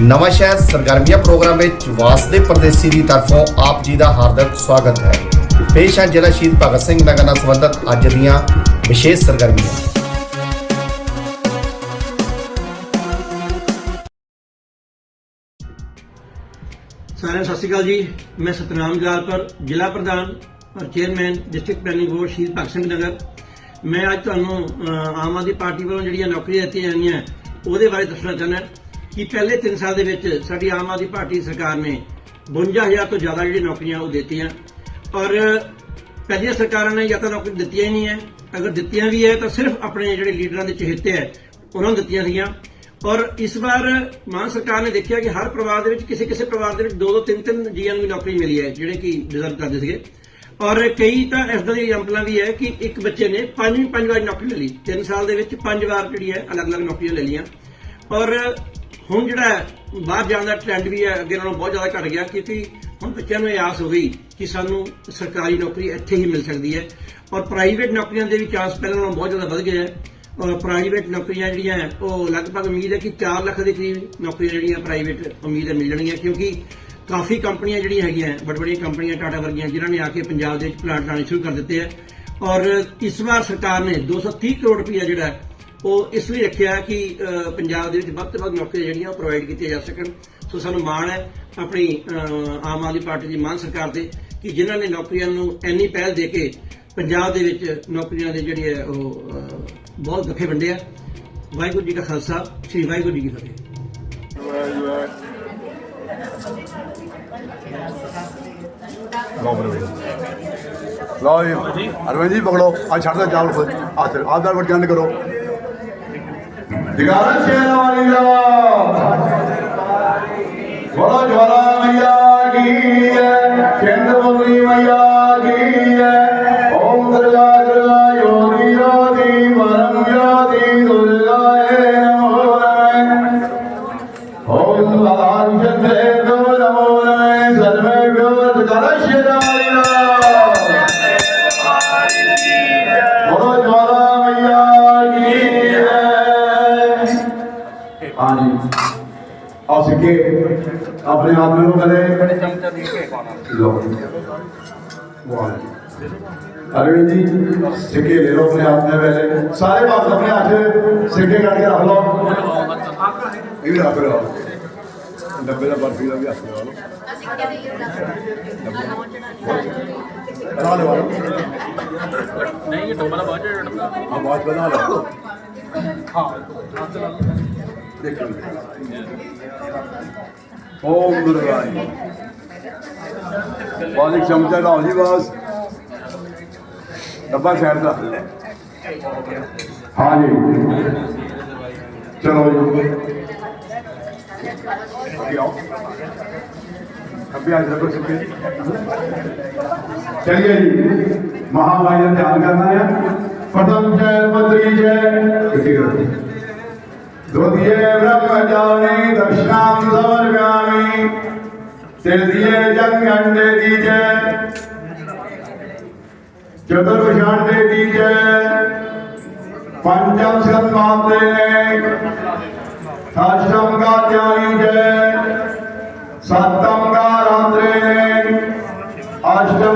ਨਵਾਂ ਸ਼ਹਿਰ ਸਰਗਰਮੀਆਂ ਪ੍ਰੋਗਰਾਮ ਵਿੱਚ ਵਾਸਦੇ ਪਰਦੇਸੀ ਦੀ ਤਰਫੋਂ ਆਪ ਜੀ ਦਾ ਹਾਰਦਿਕ ਸਵਾਗਤ ਹੈ। ਪੇਸ਼ ਹੈ ਜ਼ਿਲ੍ਹਾ ਸ਼ਹੀਦ ਭਗਤ ਸਿੰਘ ਨਗਰ ਨਾਲ ਸੰਬੰਧਿਤ ਅੱਜ ਦੀਆਂ ਵਿਸ਼ੇਸ਼ ਸਰਗਰਮੀਆਂ। ਸਾਰਿਆਂ ਸਤਿ ਸ਼੍ਰੀ ਅਕਾਲ ਜੀ। ਮੈਂ ਸਤਨਾਮ ਜਾਲਪੁਰ ਜ਼ਿਲ੍ਹਾ ਪ੍ਰਧਾਨ ਔਰ ਚੇਅਰਮੈਨ, ਡਿਸਟ੍ਰਿਕਟ ਪਲੈਨਿੰਗ ਬੋਰਡ, ਸ਼ਹੀਦ ਭਗਤ ਸਿੰਘ ਨਗਰ। ਮੈਂ ਅੱਜ ਤੁਹਾਨੂੰ ਆਮ ਆਦਮੀ ਪਾਰਟੀ ਵੱਲੋਂ ਜਿਹੜੀਆਂ ਨੌਕਰੀਆਂ ਦਿੱਤੀਆਂ ਜਾਣੀਆਂ, ਉਹਦੇ ਬਾਰੇ ਦੱਸਣਾ ਚਾਹੁੰਦਾ। ਕਿ ਪਹਿਲੇ 3 ਸਾਲ ਦੇ ਵਿੱਚ ਸਾਡੀ ਆਮ ਆਦਮੀ ਪਾਰਟੀ ਸਰਕਾਰ ਨੇ 52000 ਤੋਂ ਜ਼ਿਆਦਾ ਜਿਹੜੀ ਨੌਕਰੀਆਂ ਉਹ ਦਿੱਤੀਆਂ। ਔਰ ਪਹਿਲੀਆਂ ਸਰਕਾਰਾਂ ਨੇ ਜਾਂ ਤਾਂ ਨੌਕਰੀ ਦਿੱਤੀਆਂ ਹੀ ਨਹੀਂ ਹੈ। ਅਗਰ ਦਿੱਤੀਆਂ ਵੀ ਹੈ ਤਾਂ ਸਿਰਫ ਆਪਣੇ ਜਿਹੜੇ ਲੀਡਰਾਂ ਦੇ ਚਹੇਤੇ ਹੈ, ਉਹਨਾਂ ਨੂੰ ਦਿੱਤੀਆਂ ਸੀਗੀਆਂ। ਔਰ ਇਸ ਵਾਰ ਮਾਨ ਸਰਕਾਰ ਨੇ ਦੇਖਿਆ ਕਿ ਹਰ ਪਰਿਵਾਰ ਦੇ ਵਿੱਚ ਕਿਸੇ ਕਿਸੇ ਪਰਿਵਾਰ ਦੇ ਵਿੱਚ ਦੋ ਦੋ ਤਿੰਨ ਤਿੰਨ ਜੀਆਂ ਨੂੰ ਨੌਕਰੀ ਮਿਲੀ ਹੈ, ਜਿਹੜੇ ਕਿ ਡਿਜ਼ਰਵ ਕਰਦੇ ਸੀਗੇ। ਔਰ ਕਈ ਤਾਂ ਇਸ ਤਰ੍ਹਾਂ ਦੀਆਂ ਐਗਜ਼ਾਮਪਲਾਂ ਵੀ ਹੈ ਕਿ ਇੱਕ ਬੱਚੇ ਨੇ ਪੰਜ ਪੰਜ ਵਾਰ ਨੌਕਰੀ ਲੈ ਲਈ। 3 ਸਾਲ ਦੇ ਵਿੱਚ ਪੰਜ ਵਾਰ ਜਿਹੜੀ ਹੈ ਅਲੱਗ-ਅਲੱਗ ਨੌਕਰੀਆਂ ਲੈ ਲਈਆਂ। ਔਰ ਹੁਣ ਜਿਹੜਾ ਬਾਹਰ ਜਾਣ ਦਾ ਟ੍ਰੈਂਡ ਵੀ ਹੈ, ਅੱਗੇ ਨਾਲੋਂ ਬਹੁਤ ਜ਼ਿਆਦਾ ਘਟ ਗਿਆ ਕਿਉਂਕਿ ਹੁਣ ਬੱਚਿਆਂ ਨੂੰ ਇਹ ਆਸ ਹੋ ਗਈ ਕਿ ਸਾਨੂੰ ਸਰਕਾਰੀ ਨੌਕਰੀ ਇੱਥੇ ਹੀ ਮਿਲ ਸਕਦੀ ਹੈ ਔਰ ਪ੍ਰਾਈਵੇਟ ਨੌਕਰੀਆਂ ਦੇ ਵੀ ਚਾਂਸ ਪਹਿਲਾਂ ਨਾਲੋਂ ਬਹੁਤ ਜ਼ਿਆਦਾ ਵੱਧ ਗਏ ਹੈ ਔਰ ਪ੍ਰਾਈਵੇਟ ਨੌਕਰੀਆਂ ਜਿਹੜੀਆਂ ਉਹ ਲਗਭਗ ਉਮੀਦ ਹੈ ਕਿ 4 ਲੱਖ ਦੇ ਕਰੀਬ ਨੌਕਰੀਆਂ ਜਿਹੜੀਆਂ ਪ੍ਰਾਈਵੇਟ ਉਮੀਦ ਹੈ ਮਿਲ ਜਾਣਗੀਆਂ ਕਿਉਂਕਿ ਕਾਫੀ ਕੰਪਨੀਆਂ ਜਿਹੜੀਆਂ ਹੈਗੀਆਂ, ਵੱਡ ਵੱਡੀਆਂ ਕੰਪਨੀਆਂ ਟਾਟਾ ਵਰਗੀਆਂ ਜਿਨ੍ਹਾਂ ਨੇ ਆ ਕੇ ਪੰਜਾਬ ਦੇ ਵਿੱਚ ਪਲਾਂਟ ਲਾਣੇ ਸ਼ੁਰੂ ਕਰ ਦਿੱਤੇ ਹੈ ਔਰ ਇਸ ਵਾਰ ਸਰਕਾਰ ਨੇ 230 ਕਰੋੜ ਰੁਪਇਆ ਜਿਹੜਾ ਉਹ ਇਸ ਲਈ ਰੱਖਿਆ ਕਿ ਪੰਜਾਬ ਦੇ ਵਿੱਚ ਵੱਧ ਤੋਂ ਵੱਧ ਨੌਕਰੀਆਂ ਜਿਹੜੀਆਂ ਉਹ ਪ੍ਰੋਵਾਈਡ ਕੀਤੀਆਂ ਜਾ ਸਕਣ। ਸੋ ਸਾਨੂੰ ਮਾਣ ਹੈ ਆਪਣੀ ਆਮ ਆਦਮੀ ਪਾਰਟੀ ਦੀ ਮਾਨ ਸਰਕਾਰ ਤੇ ਕਿ ਜਿਨ੍ਹਾਂ ਨੇ ਨੌਕਰੀਆਂ ਨੂੰ ਇੰਨੀ ਪਹਿਲ ਦੇ ਕੇ ਪੰਜਾਬ ਦੇ ਵਿੱਚ ਨੌਕਰੀਆਂ ਦੇ ਜਿਹੜੇ ਹੈ ਉਹ ਬਹੁਤ ਗੱਫੇ ਵੰਡੇ ਆ। ਵਾਹਿਗੁਰੂ ਜੀ ਕਾ ਖਾਲਸਾ, ਸ੍ਰੀ ਵਾਹਿਗੁਰੂ ਜੀ ਕੀ ਫਤਿਹ। ਲਓ ਜੀ, ਅਰਵਿੰਦ ਜੀ, ਪਕੜੋ। ਆ ਛੱਡ ਦੇ ਚਾਵਲ ਆ ਚਲ ਆਪ ਦਾ ਵਟ ਕਰੋ। ਦਿਗਾਰਾ ਸ਼ੇਰ ਸਿੱਕੇ ਲੈ ਲਓ ਆਪਣੇ ਹੱਥ ਦੇ ਵੇਲੇ ਸਾਰੇ ਪਾਸ ਆਪਣੇ ਹੱਥ ਸਿੱਕੇ ਕੱਢ ਕੇ ਰੱਖ ਲਓ। ਇਹ ਵੀ ਰੱਖ ਲਓ। ਡੱਬੇ ਦਾ ਬਰਫੀ ਦਾ ਵੀ ਹੱਥ ਲਵਾ ਲਓ। ਬਣਾ ਲਓ। ਨਹੀਂ ਇਹ ਡੋਬਾ ਦਾ ਬਾਅਦ ਚ ਡੱਬਾ ਆ ਬਾਤ ਬਣਾ ਲਓ। ਦੇਖੋ ਓਮ ਦੁਰਗਾ ਵਾਲਿਕ ਚਮਚਾ ਲਾਓ ਜੀ, ਬਸ। ڈبا شہر کا ہاں جی چلو ابھی چلیے جی مہا بھائی نے دھیان کرنا ہے پتم جے متری جے دھوتیے برہم جانی دکشنام سمر گامی تیزیے جنگ انڈے دیجے ਜਦਰ ਵਿਸ਼ਾਲ ਦੇ ਦੀ ਜੈ ਪੰਜਮ ਸਤ ਨੇ ਦੇ ਸਾਚਮ ਕਾ ਧਿਆਨੀ ਜੈ, ਸਤਮ ਕਾ ਰਾਂਦਰੇ ਨੇ ਅਸ਼ਟਮ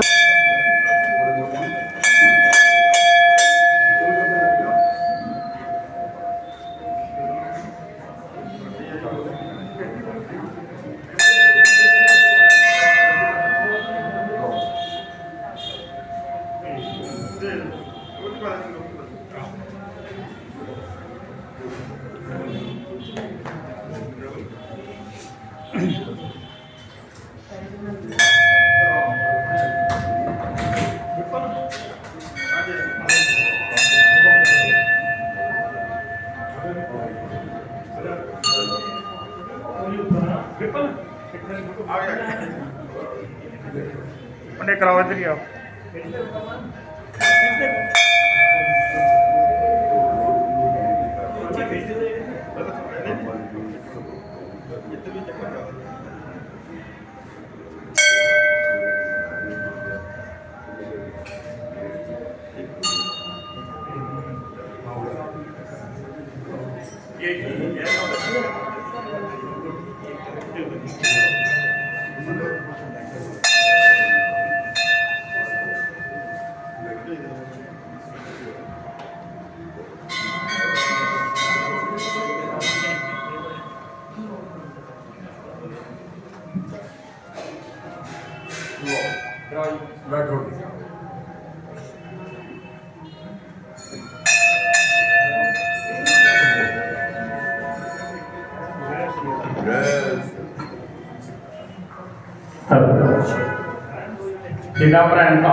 जिला प्राण का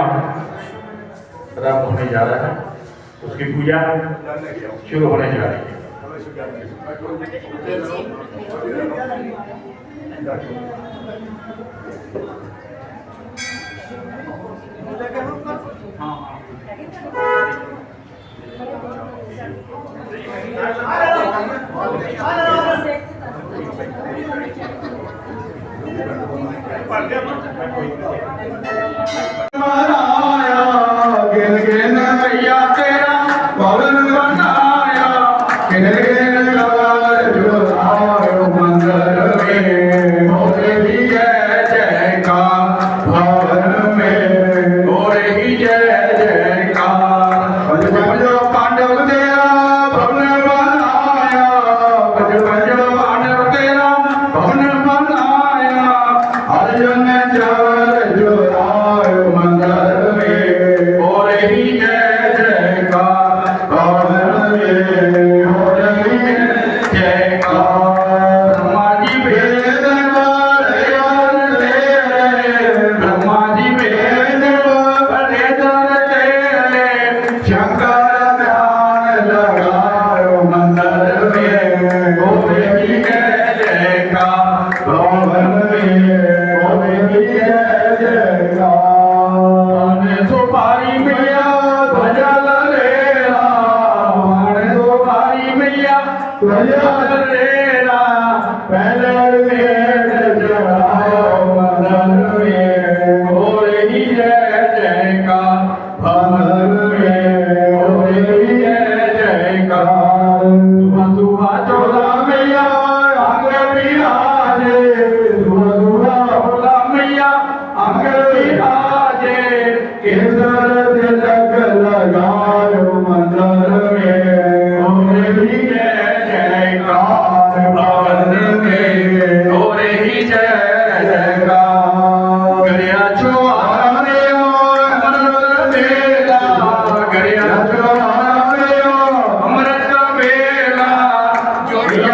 रब होने जा रहा है उसकी पूजा शुरू होने जा रही है ¡Vamos! ¡Vamos! ¡Vamos! ¡Vamos! ¡Vamos! ¡Vamos!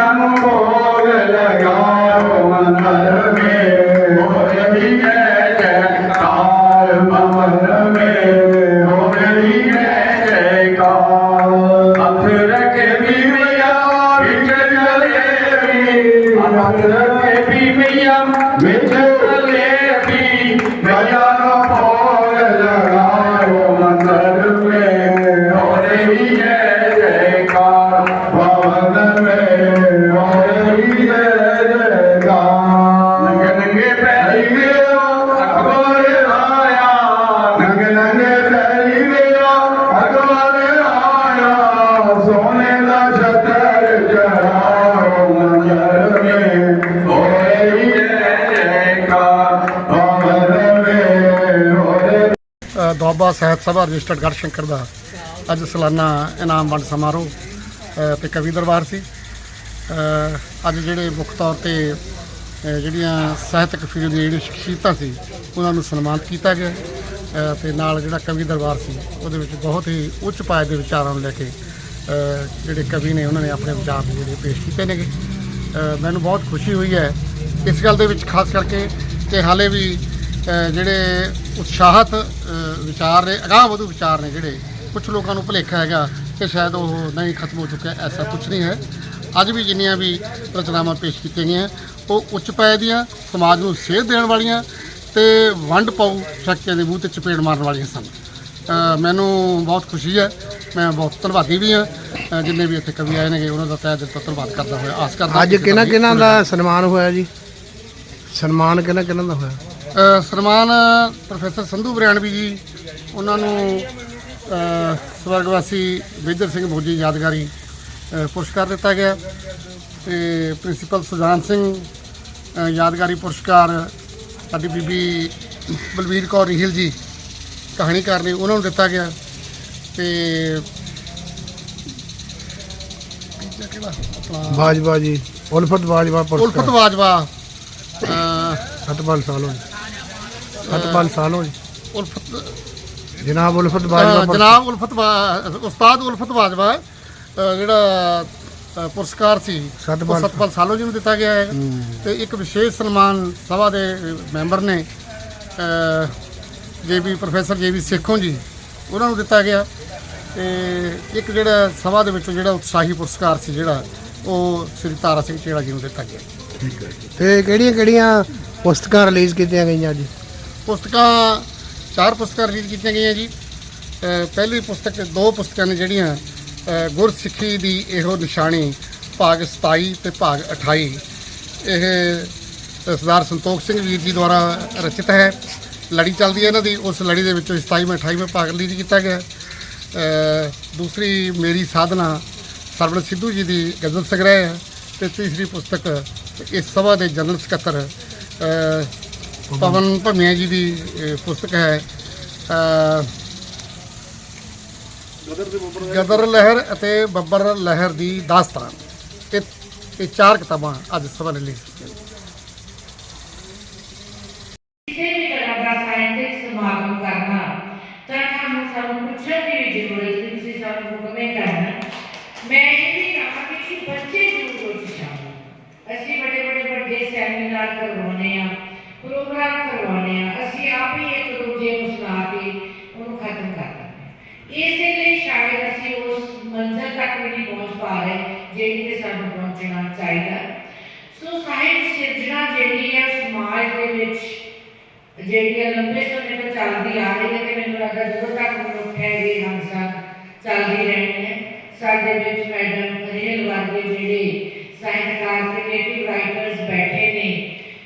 ਜੋੜੀਆਂ ਨੂੰ ਭੋਗ ਲਗਾਓ ਅ, ਦੁਆਬਾ ਸਾਹਿਤ ਸਭਾ ਰਜਿਸਟਰਡ ਗੜਸ਼ੰਕਰ ਦਾ ਅੱਜ ਸਾਲਾਨਾ ਇਨਾਮ ਵੰਡ ਸਮਾਰੋਹ ਅ, ਤੇ ਕਵੀ ਦਰਬਾਰ ਸੀ। ਅ, ਅੱਜ ਜਿਹੜੇ ਮੁੱਖ ਤੌਰ ਤੇ ਅ, ਜਿਹੜੀਆਂ ਸਾਹਿਤਕ ਫੀਲਡ ਦੀਆਂ ਜਿਹੜੀਆਂ ਸ਼ਖਸੀਅਤਾਂ ਸੀ ਉਹਨਾਂ ਨੂੰ ਸਨਮਾਨਿਤ ਕੀਤਾ ਗਿਆ ਅ, ਤੇ ਨਾਲ ਜਿਹੜਾ ਕਵੀ ਦਰਬਾਰ ਸੀ ਉਹਦੇ ਵਿੱਚ ਬਹੁਤ ਹੀ ਉੱਚ ਪਾਏ ਦੇ ਵਿਚਾਰਾਂ ਨੂੰ ਲੈ ਕੇ ਅ, ਜਿਹੜੇ ਕਵੀ ਨੇ ਉਹਨਾਂ ਨੇ ਆਪਣੇ ਵਿਚਾਰ ਜਿਹੜੇ ਪੇਸ਼ ਕੀਤੇ ਨੇਗੇ। ਅ, ਮੈਨੂੰ ਬਹੁਤ ਖੁਸ਼ੀ ਹੋਈ ਹੈ ਇਸ ਗੱਲ ਦੇ ਵਿੱਚ ਖਾਸ ਕਰਕੇ ਕਿ ਹਾਲੇ ਵੀ ਜਿਹੜੇ ਉਤਸ਼ਾਹਤ ਵਿਚਾਰ ਨੇ ਅਗਾਂਹ ਵਧੂ ਵਿਚਾਰ ਨੇ ਜਿਹੜੇ ਕੁਝ ਲੋਕਾਂ ਨੂੰ ਭੁਲੇਖਾ ਹੈਗਾ ਕਿ ਸ਼ਾਇਦ ਉਹ ਨਹੀਂ ਖਤਮ ਹੋ ਚੁੱਕਿਆ ਐਸਾ ਕੁਝ ਨਹੀਂ ਹੈ। ਅੱਜ ਵੀ ਜਿੰਨੀਆਂ ਵੀ ਰਚਨਾਵਾਂ ਪੇਸ਼ ਕੀਤੀਆਂ ਗਈਆਂ ਉਹ ਉੱਚ ਪਾਏ ਦੀਆਂ ਸਮਾਜ ਨੂੰ ਸੇਧ ਦੇਣ ਵਾਲੀਆਂ ਤੇ ਵੰਡ ਪਾਉ ਸ਼ਕਤੀਆਂ ਦੇ ਮੂੰਹ ਤੇ ਚਪੇੜ ਮਾਰਨ ਵਾਲੀਆਂ ਸਨ। ਮੈਨੂੰ ਬਹੁਤ ਖੁਸ਼ੀ ਹੈ ਮੈਂ ਬਹੁਤ ਧੰਨਵਾਦੀ ਵੀ ਹਾਂ। ਜਿੰਨੇ ਵੀ ਇੱਥੇ ਕਵੀ ਆਏ ਨੇਗੇ ਉਹਨਾਂ ਦਾ ਤਹਿ ਦਿਲ ਤੋਂ ਧੰਨਵਾਦ ਕਰਦਾ ਹੋਇਆ ਆਸ ਕਰਦਾ ਅੱਜ ਕਿਹਨਾਂ ਕਿਹਨਾਂ ਦਾ ਸਨਮਾਨ ਹੋਇਆ ਜੀ? ਸਨਮਾਨ ਕਿਹਨਾਂ ਕਿਹਨਾਂ ਦਾ ਹੋਇਆ? ਸਨਮਾਨ ਪ੍ਰੋਫੈਸਰ ਸੰਧੂ ਬਰਿਆਣਵੀ ਜੀ ਉਹਨਾਂ ਨੂੰ ਸਵਰਗਵਾਸੀ ਵਿਜਰ ਸਿੰਘ ਮੋਜੀ ਯਾਦਗਾਰੀ ਪੁਰਸਕਾਰ ਦਿੱਤਾ ਗਿਆ ਤੇ ਪ੍ਰਿੰਸੀਪਲ ਸੁਜਾਨ ਸਿੰਘ ਯਾਦਗਾਰੀ ਪੁਰਸਕਾਰ ਸਾਡੀ ਬੀਬੀ ਬਲਬੀਰ ਕੌਰ ਰੀਹਲ ਜੀ ਕਹਾਣੀਕਾਰ ਨੇ ਉਹਨਾਂ ਨੂੰ ਦਿੱਤਾ ਗਿਆ ਤੇ ਬਾਜਵਾ ਜੀ ਉਲਫਤ ਬਾਜਵਾ ਪੁਰਸਕਾਰ। ਉਲਫਤ ਬਾਜਵਾ 57 ਸਾਲ ਹੋਏ 7-5 साल हो जी उल्फत जनाब उल्फत ਜਨਾਬ ਉਲਫਤ ਬਾ- ਉਸਤਾਦ ਉਲਫਤ ਬਾਜਵਾ ਜਿਹੜਾ ਪੁਰਸਕਾਰ ਸੀ ਸਤਪਾਲ- ਉਹ ਸਾਲੋ। ਜੀ ਨੂੰ ਦਿੱਤਾ ਗਿਆ ਹੈ। ਤੇ ਇੱਕ ਵਿਸ਼ੇਸ਼ ਸਨਮਾਨ ਸਭਾ ਦੇ ਮੈਂਬਰ ਨੇ J JB professor J JB Sekhon ji ਉਹਨਾਂ ਨੂੰ ਦਿੱਤਾ ਗਿਆ। ਤੇ ਇੱਕ ਜਿਹੜਾ ਸਭਾ ਦੇ ਵਿੱਚੋਂ ਜਿਹੜਾ ਉਤਸ਼ਾਹੀ ਪੁਰਸਕਾਰ ਸੀ ਜਿਹੜਾ ਉਹ ਸ੍ਰੀ ਤਾਰਾ ਸਿੰਘ ਚੇੜਾ ਜੀ ਨੂੰ ਦਿੱਤਾ ਗਿਆ। ਠੀਕ ਹੈ। ਤੇ ਕਿਹੜੀਆਂ ਕਿਹੜੀਆਂ ਪੁਸਤਕਾਂ ਰਿਲੀਜ਼ ਕੀਤੀਆਂ ਗਈਆਂ ਜੀ? ਪੁਸਤਕਾਂ ਚਾਰ ਪੁਸਤਕਾਂ ਰਿਲੀਜ਼ ਕੀਤੀਆਂ ਗਈਆਂ ਜੀ। ਪਹਿਲੀ ਪੁਸਤਕ ਦੋ ਪੁਸਤਕਾਂ ਨੇ ਜਿਹੜੀਆਂ ਅ, ਗੁਰਸਿੱਖੀ ਦੀ ਇਹੋ ਨਿਸ਼ਾਨੀ ਭਾਗ 27 ਤੇ ਭਾਗ 28 ਇਹ ਸਰਦਾਰ ਸੰਤੋਖ ਸਿੰਘ ਵੀਰ ਜੀ ਦੁਆਰਾ ਰਚਿਤ ਹੈ। ਲੜੀ ਚੱਲਦੀ ਹੈ ਇਹਨਾਂ ਦੀ। ਉਸ ਲੜੀ ਦੇ ਵਿੱਚੋਂ 27ਵੇਂ 28ਵੇਂ ਭਾਗ ਰਿਲੀਜ਼ ਕੀਤਾ ਗਿਆ। ਦੂਸਰੀ ਮੇਰੀ ਸਾਧਨਾ ਸਰਵਣ ਸਿੱਧੂ ਜੀ ਦੀ ਗਜ਼ਲ ਸੰਗ੍ਰਹਿ ਹੈ ਤੇ ਤੀਸਰੀ ਪੁਸਤਕ ਇਸ ਸਭਾ ਦੇ ਜਨਰਲ ਸਕੱਤਰ ਪਵਨ ਭੰਮਿਆ ਜੀ ਦੀ ਅ, ਪੁਸਤਕ ਹੈ ਅ, ਗਦਰ ਲਹਿਰ ਅਤੇ ਬੱਬਰ ਲਹਿਰ ਦੀ ਦਾਸਤਾਨ। ਇਹ ਇਹ ਚਾਰ ਕਿਤਾਬਾਂ ਅੱਜ ਸਭਾ ਨੇ ਲਿਖੀਆਂ ਕਿਸੇ ਵੀ ਤਰ੍ਹਾਂ ਦਾ ਸਾਹਿਤਕ ਸਮਾਗਮ ਕਰਨਾ ਤਾਂ ਤੁਹਾਨੂੰ ਸਾਨੂੰ ਪੁੱਛਣ ਦੀ ਵੀ ਜ਼ਰੂਰਤ ਨਹੀਂ ਤੁਸੀਂ ਸਾਨੂੰ ਹੁਕਮੇ ਕਰਨਾ ਮੈਂ ਇਹ ਵੀ ਕਹਾਂਗੀ ਕਿ ਬੱਚੇ ਜ਼ਰੂਰ ਉੱਚ ਸ਼ਾਮਲ ਅਸੀਂ ਬੜੇ ਬੜੇ ਵੱਡੇ ਸੈਮੀਨਾਰ ਕਰਵਾਉਨੇ ਆ ਪ੍ਰੋਗਰਾਮ ਕਰਵਾਉਨੇ ਆ ਅਸੀਂ ਆਪ ਹੀ ਇੱਕ ਦੂਜੇ ਨੂੰ ਸੁਣਾ ਕੇ ਉਹਨੂੰ ਖਤਮ ਕਰ ਦਿੰਦੇ ਹਾਂ। ਇਸੇ ਲਈ ਸ਼ਾਇਦ ਅਸੀਂ ਉਸ ਮੰਜ਼ਿਲ ਤੱਕ ਵੀ ਨਹੀਂ ਪਹੁੰਚ ਪਾ ਰਹੇ ਜਿਹੜੀ ਤੇ ਸਾਨੂੰ ਪਹੁੰਚਣਾ ਚਾਹੀਦਾ ਸੋ ਸਾਹਿਤ ਸਿਰਜਣਾ ਜਿਹੜੀ ਹੈ ਸਮਾਜ ਦੇ ਵਿੱਚ, ਜਿਹੜੀ ਹੈ ਲੰਬੇ ਸਮੇਂ ਤੋਂ ਚੱਲਦੀ ਆ ਰਹੀ ਹੈ ਤੇ ਮੈਨੂੰ ਲੱਗਦਾ ਜਦੋਂ ਤੱਕ ਮਨੁੱਖ ਹੈ ਇਹ ਹਮਸਾ ਚੱਲਦੀ ਰਹਿਣੀ ਹੈ, ਸਾਡੇ ਵਿੱਚ ਮੈਡਮ ਰੇਲ ਵਰਗੇ ਜਿਹੜੇ ਸਾਹਿਤਕਾਰ ਕ੍ਰੀਏਟਿਵ ਰਾਈਟਰਸ ਬੈਠੇ ਨੇ,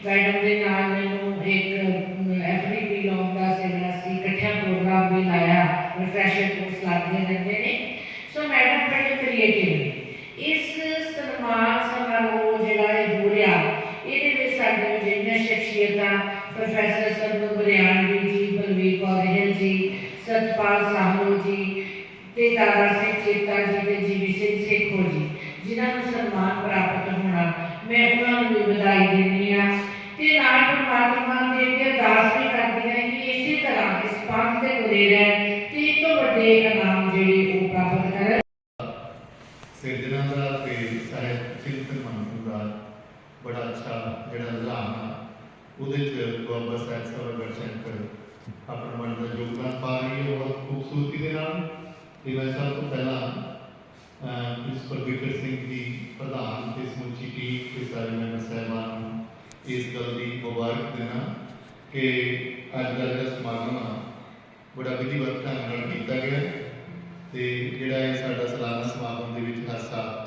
ਮੈਡਮ ਦੇ ਨਾਲ ਮੈਨੂੰ ਇੱਕ ਐਫਡੀਪੀ ਲਾਉਣ ਦਾ ਸਿਲਸਿਲਾ ਸੀ ਇਕੱਠਿਆਂ ਪ੍ਰੋਗਰਾਮ ਵੀ ਲਾਇਆ ਰਿਫਰੈਸ਼ਰ ਕੋਰਸ ਲੱਗਦੇ ਰਹਿੰਦੇ ਨੇ। ਸੋ ਮੈਡਮ ਬੜੇ ਕ੍ਰੀਏਟਿਵ ਨੇ। ਇਸ ਸਨਮਾਨ ਸਮਾਰੋਹ ਜਿਹੜਾ ਇਹ ਹੋ ਰਿਹਾ ਇਹਦੇ ਵਿੱਚ ਸਾਡੇ ਜਿਹੜੀਆਂ ਸ਼ਖਸੀਅਤਾਂ ਪ੍ਰੋਫੈਸਰ ਸਰਵ ਬਰਿਆਣਵੀ ਜੀ ਬਲਵੀਰ ਕੌਰ ਰਹਿਲ ਜੀ ਸਤਪਾਲ ਸਾਹੂ ਜੀ ਤੇ ਦਾਦਾ ਸਿੰਘ ਚੇਤਾ ਜੀ ਤੇ ਜੀਵੀ ਸਿੰਘ ਸੇਖੋ ਜੀ, ਜਿਨ੍ਹਾਂ ਨੂੰ ਸਨਮਾਨ ਪ੍ਰਾਪਤ ਹੋਣਾ, ਮੈਂ ਉਹਨਾਂ ਨੂੰ ਵੀ ਵਧਾਈ ਦਿੰਦੀ ਹਾਂ। ਤੇ ਨਾਲ ਪਰਮਾਤਮਾ ਦੇ ਅੱਗੇ ਅਰਦਾਸ ਵੀ ਕਰਦੀ ਹਾਂ ਕਿ ਇਸੇ ਤਰ੍ਹਾਂ ਇਸ ਪੰਥ ਦੇ ਗੁਰੇ ਰਹਿ ਤੇ ਇਹ ਤੋਂ ਵੱਡੇ ਇਨਾਮ ਜਿਹੜੇ ਉਹ ਪ੍ਰਾਪਤ ਕਰਨ। ਸਿਰਜਣਾ ਦਾ ਤੇ ਸਾਹਿਤ ਚਿੰਤਨ ਮੰਤਰ ਦਾ ਬੜਾ ਅੱਛਾ ਜਿਹੜਾ ਨਿਜ਼ਾਮ ਆ, ਉਹਦੇ ਚ ਬਾਬਾ ਸਾਹਿਬ ਸਵਰ ਗੜਸ਼ੰਕਰ ਆਪਣਾ ਮਨ ਦਾ ਯੋਗਦਾਨ ਪਾ ਰਹੀ ਹੈ, ਬਹੁਤ ਖੂਬਸੂਰਤੀ ਦੇ ਨਾਲ। ਤੇ ਮੈਂ ਸਭ ਤੋਂ ਪਹਿਲਾਂ ਪ੍ਰਿੰਸੀਪਲ ਵਿਕਰ ਸਿੰਘ ਜੀ ਪ੍ਰਧਾਨ ਤੇ ਸਮੁੱਚੀ ਟੀਮ ਤੇ ਸਾਰੇ ਮੈਂਬਰ ਸਾਹਿਬਾਨ ਨੂੰ ਇਸ ਗੱਲ ਦੀ ਮੁਬਾਰਕ ਦੇਣਾ ਕਿ ਅੱਜ ਦਾ ਜਿਹੜਾ ਸਮਾਗਮ ਆ ਬੜਾ ਵਿਧੀਵਤ ਢੰਗ ਨਾਲ ਕੀਤਾ ਗਿਆ ਹੈ ਤੇ ਜਿਹੜਾ ਇਹ ਸਾਡਾ ਸਾਲਾਨਾ ਸਮਾਗਮ ਦੇ ਵਿੱਚ ਹਰ ਸਾਲ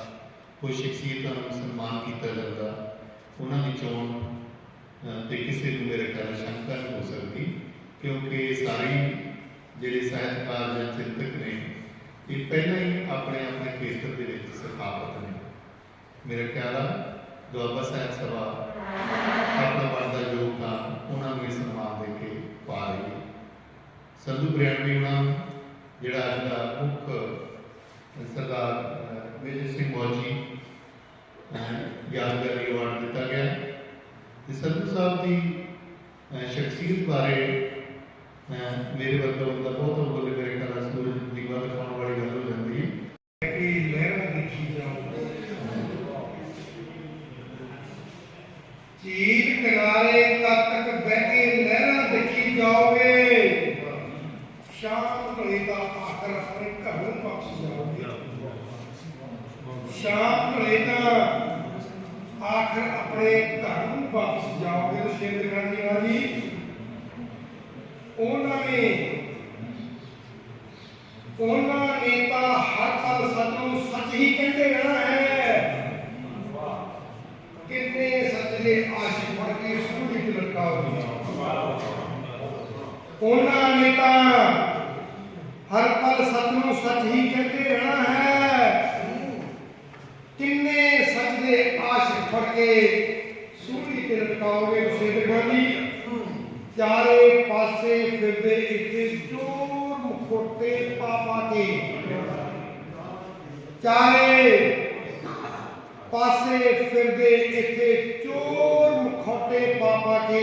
ਕੁਝ ਸ਼ਖਸੀਅਤਾਂ ਨੂੰ ਸਨਮਾਨ ਕੀਤਾ ਜਾਂਦਾ ਉਹਨਾਂ ਦੀ ਚੋਣ ਅਹ, ਤੇ ਕਿਸੇ ਨੂੰ ਮੇਰੇ ਖਿਆਲ ਸ਼ੰਕਾ ਨਹੀਂ ਹੋ ਸਕਦੀ ਕਿਉਂਕਿ ਸਾਰੇ ਜਿਹੜੇ ਸਾਹਿਤਕਾਰ ਜਾਂ ਚਿੰਤਕ ਨੇ ਇਹ ਪਹਿਲਾਂ ਹੀ ਆਪਣੇ ਆਪਣੇ ਖੇਤਰ ਦੇ ਵਿੱਚ ਸਥਾਪਿਤ ਨੇ ਮੇਰੇ ਖਿਆਲ ਆ, ਦੁਆਬਾ ਸਾਹਿਬ ਸਭਾ ਆਪਣਾ ਬਣਦਾ ਯੋਗਦਾਨ ਉਹਨਾਂ ਨੂੰ ਸਨਮਾਨ ਦੇ ਕੇ ਪਾ ਰਹੀ ਹੈ ਸੰਧੂ ਬਰਿਆਣਵੀ ਉਹਨਾਂ ਜਿਹੜਾ ਅੱਜ ਦਾ ਮੁੱਖ ਸਰਦਾਰ ਮੇਜਰ ਸਿੰਘ ਮੌਜੀ ਯਾਦਗਾਰੀ ਅਵਾਰਡ ਦਿੱਤਾ ਗਿਆ ਹੈ। ਤੇ ਸੰਧੂ ਸਾਹਿਬ ਦੀ ਸ਼ਖਸੀਅਤ ਬਾਰੇ ਮੇਰੇ ਵਰਗਾ ਬੰਦਾ ਬਹੁਤ ਬੋਲੇ ਮੇਰੇ ਖਿਆਲ ਸੂਰਜ ਦੀਵਾ ਦਿਖਾਉਣ ਵਾਲੀ ਗੱਲ ਹੋ ਜਾਂਦੀ ਹੈ। ਚੀਰ ਕਿਨਾਰੇ ਤੱਕ ਬਹਿ ਕੇ ਲਹਿਰਾਂ ਦੇਖੀ ਜਾਓਗੇ। ਸ਼ਾਮ ਢਲੇ ਦਾ ਆਖਰ ਆਪਣੇ ਘਰ ਵਾਪਸ ਜਾਓਗੇ। ਸ਼ਾਮ ਢਲੇ ਦਾ ਆਖਰ ਆਪਣੇ ਘਰ ਨੂੰ ਵਾਪਸ ਜਾਓਗੇ। ਸ਼ੇਰ ਦਿਖਣਾ ਜੀ ਆ ਜੀ ਉਹਨਾਂ ਨੇ ਉਹਨਾਂ ਨੇ ਤਾਂ ਹਰ ਪਲ ਸੱਚ ਸੱਚ ਹੀ ਕਹਿੰਦੇ ਰਹਿਣਾ ਹੈ। ਕਿੰਨੇ ਸੱਚੇ ਆਸ਼ਿਕ ਫੜ ਕੇ ਸੂਲੀ ਤੇ ਲਟਕਾਓ ਉਹਨਾਂ ਨੇ ਤਾਂ ਹਰ ਪਲ ਸੱਚ ਸੱਚ ਹੀ ਕਹਿੰਦੇ ਰਹਿਣਾ ਹੈ। ਕਿੰਨੇ ਸੱਚ ਦੇ ਆਸ਼ਿਕ ਫੜ ਕੇ ਸੂਲੀ ਤੇ ਲਟਕਾਓਗੇ ਗੁਰਸੇਵਕਾਂ ਜੀ। ਚਾਰੇ ਪਾਸੇ ਫਿਰਦੇ ਇੱਥੇ ਜੋਰ ਮੁਖੋਟੇ ਪਾ ਪਾ ਕੇ ਚਾਰੇ ਪਾਸੇ ਫਿਰਦੇ ਇੱਥੇ ਚੋਰ ਮੁਖੌਟੇ ਪਾ ਪਾ ਕੇ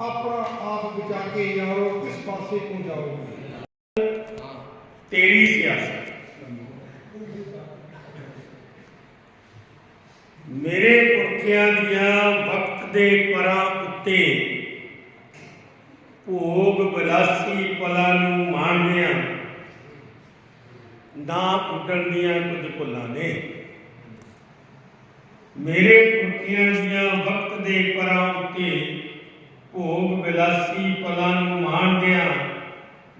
ਆਪਣਾ ਆਪ ਬਚਾ ਕੇ ਯਾਰੋ ਕਿਸ ਪਾਸੇ ਕੋ ਜਾਓਗੇ ਤੇਰੀ ਸਿਆਸਤ ਮੇਰੇ ਪੁਰਖਿਆਂ ਦੀਆਂ ਵਕਤ ਦੇ ਪਰਾਂ ਉੱਤੇ ਭੋਗ ਬਲਾਸੀ ਪਲਾਂ ਨੂੰ ਮਾਣਦਿਆਂ ਨਾ ਕੁਝ ਭੁੱਲਾਂ ਨੇ। ਮੇਰੇ ਪੁਰਖਿਆਂ ਦੀਆਂ ਵਕਤ ਦੇ ਪਰਾਂ ਉੱਤੇ ਭੋਗ ਬਿਲਾਸੀ ਪਲਾਂ ਨੂੰ ਮਾਣਦਿਆਂ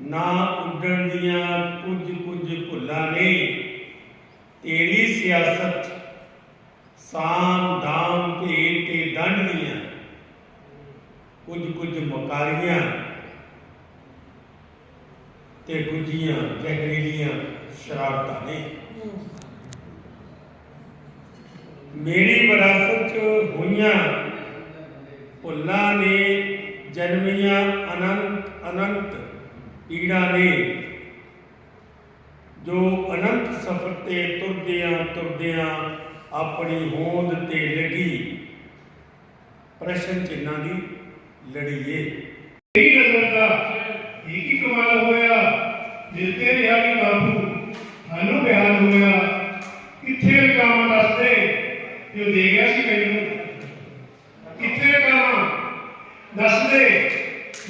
ਨਾ ਉੱਡਣ ਦੀਆਂ ਕੁਝ ਕੁਝ ਭੁੱਲਾਂ ਨੇ। ਤੇਰੀ ਸਿਆਸਤ ਸਾਮ ਦਾਮ ਭੇਟ ਤੇ ਦੰਡ ਦੀਆਂ ਕੁਝ ਕੁਝ ਮਕਾਰੀਆਂ ਤੇ ਗੁੱਜੀਆਂ ਜ਼ਹਿਰੀਲੀਆਂ ਸ਼ਰਾਰਤਾਂ ਨੇ। ਮੇਰੀ ਵਿਰਾਸਤ ਚ ਹੋਈਆਂ ਭੁੱਲਾਂ ਨੇ, ਜਨਮੀਆਂ ਅਨੰਤ ਅਨੰਤ ਪੀੜਾ ਨੇ, ਜੋ ਅਨੰਤ ਸਫ਼ਰ ਤੇ ਤੁਰਦਿਆਂ ਤੁਰਦਿਆਂ ਆਪਣੀ ਹੋਂਦ ਤੇ ਲੱਗੀ। ਪ੍ਰਸ਼ਨ ਚਿੰਨ੍ਹਾਂ ਦੀ ਲੜੀਏ। ਇਹ ਨਜ਼ਰ ਦਾ ਇਹ ਕੀ ਕਮਾਲ ਹੋਇਆ ਜਿੱਤੇ ਰਿਹਾ ਕਿ ਬਾਬੂ ਸਾਨੂੰ ਬਿਆਨ ਹੋਇਆ, ਕਿੱਥੇ ਕੰਮ ਦੱਸਦੇ? ਜੋ ਦੇ ਗਿਆ ਸੀ ਮੈਨੂੰ। ਕਿੱਥੇ ਕੰਮ ਦੱਸਦੇ?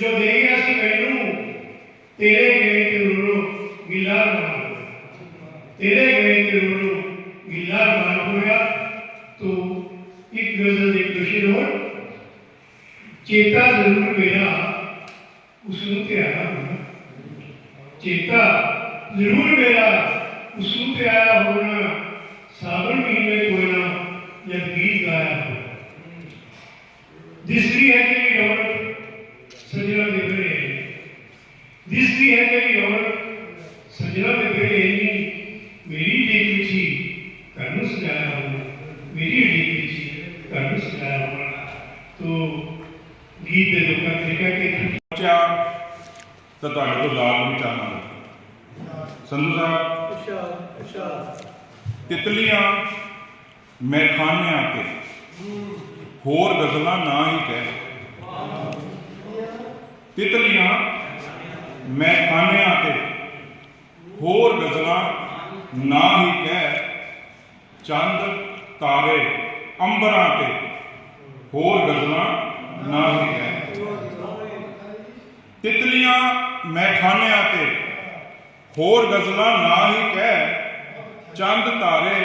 ਜੋ ਦੇ ਗਿਆ ਸੀ ਮੈਨੂੰ। ਤੇਰੇ ਗਏ ਤੇ ਰੂਰੂ ਗਿਲਾ ਨਾ ਤੇਰੇ ਗਏ ਤੇ ਰੂਰੂ ਗਿਲਾ ਨਾ ਹੋਇਆ ਤੂੰ ਇੱਕ ਗਜ਼ਲ ਦੇ ਖੁਸ਼ੀ ਰੋਣ। ਚੇਤਾ ਜ਼ਰੂਰ ਮੇਰਾ ਉਸ ਨੂੰ ਧਿਆਇਆ ਹੋਣਾ। ਚੇਤਾ ਜ਼ਰੂਰ ਮੇਰਾ ਉਸ ਨੂੰ ਧਿਆਇਆ ਹੋਣਾ, ਸਾਵਣ ਮਹੀਨੇ ਕੋਇਨਾ ਜਦ ਗੀਤ ਗਾਇਆ ਹੋਣਾ ਦਿਸਦੀ ਹੈ ਜਿਹੜੀ ਰੌਣਕ ਸਜਣਾ ਦੇ ਘਰੇ ਦਿਸਦੀ ਹੈ ਜਿਹੜੀ ਰੌਣਕ ਸਜਣਾ ਦੇ ਘਰੇ ਇੰਨੀ ਮੇਰੀ ਢੀਕ ਵਿੱਚ ਘਰ ਨੂੰ ਸਜਾਇਆ ਹੋਣਾ, ਮੇਰੀ ਢੀਕ ਵਿੱਚ ਘਰ ਨੂੰ ਸਜਾਇਆ ਹੋਣਾ। ਤੋ ਗੀਤ ਦੇ ਲੋਕਾਂ ਨੇ ਕਿਹਾ ਕਿ ਬੱਚਾ ਤਾਂ ਤੁਹਾਡੇ ਕੋਲ ਲਾਭ ਨਹੀਂ ਚਾਹਾਂਗਾ ਸੰਧੂ ਸਾਹਿਬ ਤਿਤਲੀਆਂ ਮੈਖਾਨਿਆਂ ਤੇ ਹੋਰ ਗਜ਼ਲਾਂ ਨਾ ਹੀ ਕਹਿ ਤਿਤਲੀਆਂ ਮੈਖਾਨਿਆਂ ਤੇ ਹੋਰ ਗਜ਼ਲਾਂ ਨਾ ਹੀ ਕਹਿ ਚੰਦ ਤਾਰੇ ਅੰਬਰਾਂ ਤੇ ਹੋਰ ਗਜ਼ਲਾਂ ਨਾ ਹੀ ਕਹਿ ਤਿਤਲੀਆਂ ਮੈਖਾਨਿਆਂ ਤੇ ਹੋਰ ਗਜ਼ਲਾਂ ਨਾ ਹੀ ਕਹਿ ਚੰਦ ਤਾਰੇ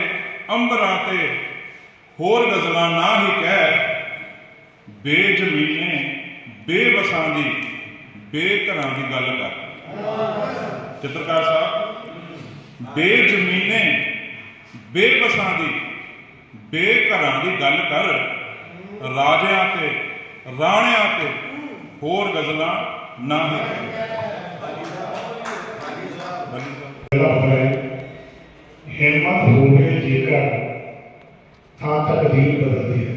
ਅੰਬਰਾਂ ਤੇ। ਹੋਰ ਗਜ਼ਲਾਂ ਨਾ ਹੀ ਕਹਿ, ਬੇਜ਼ਮੀਨੇ, ਬੇਵਸਾਂ ਦੀ, ਬੇਘਰਾਂ ਦੀ ਗੱਲ ਕਰ। ਚਿੱਤਰਕਾਰ ਸਾਹਿਬ, ਬੇਜ਼ਮੀਨੇ, ਬੇਵਸਾਂ ਦੀ, ਬੇਘਰਾਂ ਦੀ ਗੱਲ ਕਰ। ਰਾਜਿਆਂ ਤੇ, ਰਾਣਿਆਂ ਤੇ ਹੋਰ ਗਜ਼ਲਾਂ ਨਾ ਹੀ ਕਹਿ। ਹਿੰਮਤ ਹੋਵੇ ਜੇਕਰ ਤਾਂ ਤਕਦੀਰ ਬਦਲਦੀ ਹੈ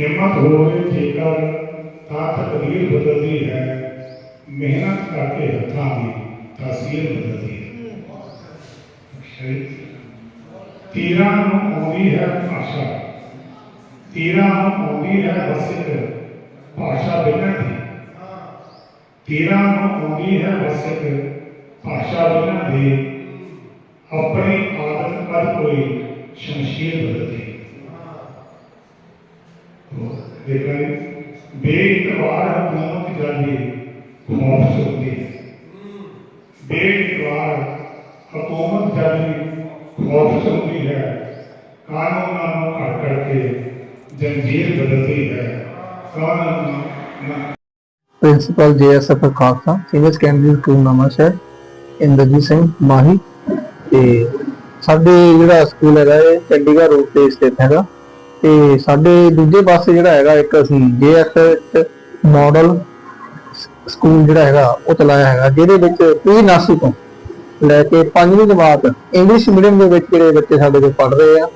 ਹਿੰਮਤ ਹੋਵੇ ਜੇਕਰ ਤਾਂ ਤਕਦੀਰ ਬਦਲਦੀ ਹੈ ਮਿਹਨਤ ਕਰਕੇ ਹੱਥਾਂ ਦੀ ਤਾਸੀਰ ਬਦਲਦੀ ਹੈ ਸ਼ਹੀਦ ਤੀਰਾਂ ਨੂੰ ਆਉਂਦੀ ਹੈ ਭਾਸ਼ਾ ਤੀਰਾਂ ਨੂੰ ਆਉਂਦੀ ਹੈ ਵਸਿਕ ਭਾਸ਼ਾ ਬਿਨਾਂ ਦੀ ਤੀਰਾਂ ਨੂੰ ਆਉਂਦੀ ਹੈ ਵਸਿਕ ਭਾਸ਼ਾ ਬਿਨਾਂ ਦੀ ਆਪਣੀ ਆਦਤ ਕਰ ਕੋਈ ਸ਼ਮਸ਼ੀਰ ਬਦਲਦੀ ਦੇਖਾਂ ਬੇਇਤਬਾਰ ਹਕੂਮਤ ਜਾਂਦੀ ਖੌਫ ਸੁਣਦੀ ਹੈ ਬੇਇਤਬਾਰ ਹਕੂਮਤ ਜਾਂਦੀ ਖੌਫ ਸੁਣਦੀ ਹੈ ਕਾਨੂੰਨਾਂ ਨੂੰ ਘੜ ਘੜ ਕੇ ਜੰਜੀਰ ਬਦਲਦੀ ਹੈ ਕਾਨੂੰਨ ਨੂੰ principal JSF Khalsa senior secondary school Nawanshahr Inderjit Singh Mahi ਤੇ ਸਾਡੇ ਜਿਹੜਾ ਸਕੂਲ ਹੈਗਾ ਇਹ ਚੰਡੀਗੜ੍ਹ ਰੋਡ ਤੇ ਸਥਿਤ ਹੈਗਾ। ਤੇ ਸਾਡੇ ਦੂਜੇ ਪਾਸੇ ਜਿਹੜਾ ਹੈਗਾ, ਇੱਕ ਅਸੀਂ ਜੇਐਸਐਫ ਮਾਡਲ ਸਕੂਲ ਜਿਹੜਾ ਹੈਗਾ, ਉਹ ਚਲਾਇਆ ਹੈਗਾ, ਜਿਹਦੇ ਵਿੱਚ ਪ੍ਰੀ ਨਰਸਰੀ ਤੋਂ ਲੈ ਕੇ ਪੰਜਵੀਂ ਜਮਾਤ ਇੰਗਲਿਸ਼ ਮੀਡੀਅਮ ਦੇ ਵਿੱਚ ਜਿਹੜੇ ਬੱਚੇ ਸਾਡੇ ਕੋਲ ਪੜ੍ਹ ਰਹੇ ਆ,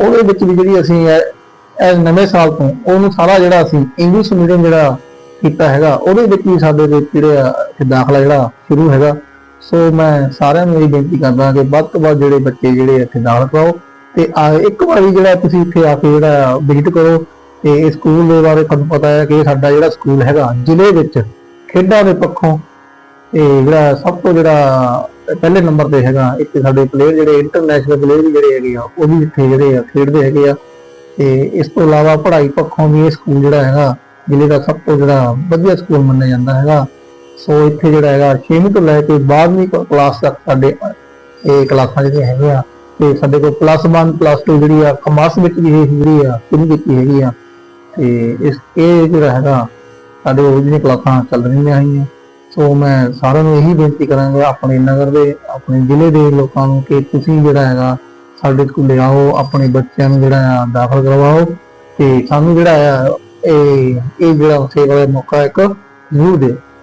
ਉਹਦੇ ਵਿੱਚ ਵੀ ਜਿਹੜੀ ਅਸੀਂ ਇਸ ਨਵੇਂ ਸਾਲ ਤੋਂ ਉਹਨੂੰ ਸਾਰਾ ਜਿਹੜਾ ਅਸੀਂ ਇੰਗਲਿਸ਼ ਮੀਡੀਅਮ ਜਿਹੜਾ ਕੀਤਾ ਹੈਗਾ, ਉਹਦੇ ਵਿੱਚ ਵੀ ਸਾਡੇ ਵਿੱਚ ਜਿਹੜੇ ਆ ਦਾਖਲਾ ਜਿਹੜਾ ਸ਼ੁਰੂ ਹੈਗਾ। ਸੋ ਮੈਂ ਸਾਰਿਆਂ ਨੂੰ ਇਹ ਬੇਨਤੀ ਕਰਦਾ ਕਿ ਵੱਧ ਤੋਂ ਵੱਧ ਜਿਹੜੇ ਬੱਚੇ ਜਿਹੜੇ ਇੱਥੇ ਦਾਖਲ ਕਰਾਓ ਤੇ ਆ ਇੱਕ ਵਾਰੀ ਜਿਹੜਾ ਤੁਸੀਂ ਇੱਥੇ ਆ ਕੇ ਜਿਹੜਾ ਵਿਜ਼ਿਟ ਕਰੋ ਤੇ ਇਸ ਸਕੂਲ ਦੇ ਬਾਰੇ ਤੁਹਾਨੂੰ ਪਤਾ ਹੈ ਕਿ ਸਾਡਾ ਜਿਹੜਾ ਸਕੂਲ ਹੈਗਾ ਜ਼ਿਲ੍ਹੇ ਵਿੱਚ ਖੇਡਾਂ ਦੇ ਪੱਖੋਂ ਤੇ ਜਿਹੜਾ ਸਭ ਤੋਂ ਜਿਹੜਾ ਪਹਿਲੇ ਨੰਬਰ ਤੇ ਹੈਗਾ ਇੱਥੇ ਸਾਡੇ ਪਲੇਅਰ ਜਿਹੜੇ ਇੰਟਰਨੈਸ਼ਨਲ ਪਲੇਅਰ ਵੀ ਜਿਹੜੇ ਹੈਗੇ ਆ, ਉਹ ਵੀ ਇੱਥੇ ਜਿਹੜੇ ਆ ਖੇਡਦੇ ਹੈਗੇ ਆ ਤੇ ਇਸ ਤੋਂ ਇਲਾਵਾ ਪੜ੍ਹਾਈ ਪੱਖੋਂ ਵੀ ਇਹ ਸਕੂਲ ਜਿਹੜਾ ਹੈਗਾ ਜ਼ਿਲ੍ਹੇ ਦਾ ਸਭ ਤੋਂ ਜਿਹੜਾ ਵਧੀਆ ਸਕੂਲ ਮੰਨਿਆ ਜਾਂਦਾ ਹੈਗਾ। ਸੋ ਇੱਥੇ ਜਿਹੜਾ ਹੈਗਾ 6ਵੀਂ ਤੋਂ ਲੈ ਕੇ 12ਵੀਂ ਕਲਾਸ ਤੱਕ ਸਾਡੇ ਇਹ ਕਲਾਸਾਂ ਜਿਹੜੀਆਂ ਹੈਗੀਆਂ, ਤੇ ਸਾਡੇ ਕੋਲ ਪਲੱਸ 1 ਪਲੱਸ 2 ਜਿਹੜੀ ਆ ਕਮਰਸ ਵਿੱਚ ਵੀ ਇਹ ਜਿਹੜੀ ਆ ਸ਼ੁਰੂ ਕੀਤੀ ਹੈਗੀ ਆ। ਤੇ ਇਸ ਇਹ ਜਿਹੜਾ ਹੈਗਾ, ਸਾਡੇ ਉਹ ਜਿਹੜੀਆਂ ਕਲਾਸਾਂ ਚੱਲ ਰਹੀਆਂ ਹੈਗੀਆਂ। ਸੋ ਮੈਂ ਸਾਰਿਆਂ ਨੂੰ ਇਹੀ ਬੇਨਤੀ ਕਰਾਂਗਾ, ਆਪਣੇ ਨਗਰ ਦੇ, ਆਪਣੇ ਜ਼ਿਲ੍ਹੇ ਦੇ ਲੋਕਾਂ ਨੂੰ ਕਿ ਤੁਸੀਂ ਜਿਹੜਾ ਹੈਗਾ, ਸਾਡੇ ਸਕੂਲੇ ਆਓ, ਆਪਣੇ ਬੱਚਿਆਂ ਨੂੰ ਜਿਹੜਾ ਆ ਦਾਖਲ ਕਰਵਾਓ। ਤੇ ਸਾਨੂੰ ਜਿਹੜਾ ਆ, ਇਹ ਇਹ ਜਿਹੜਾ ਸੇਵਾ ਦਾ ਮੌਕਾ ਇੱਕ ਜ਼ਰੂਰ ਦਿਓ।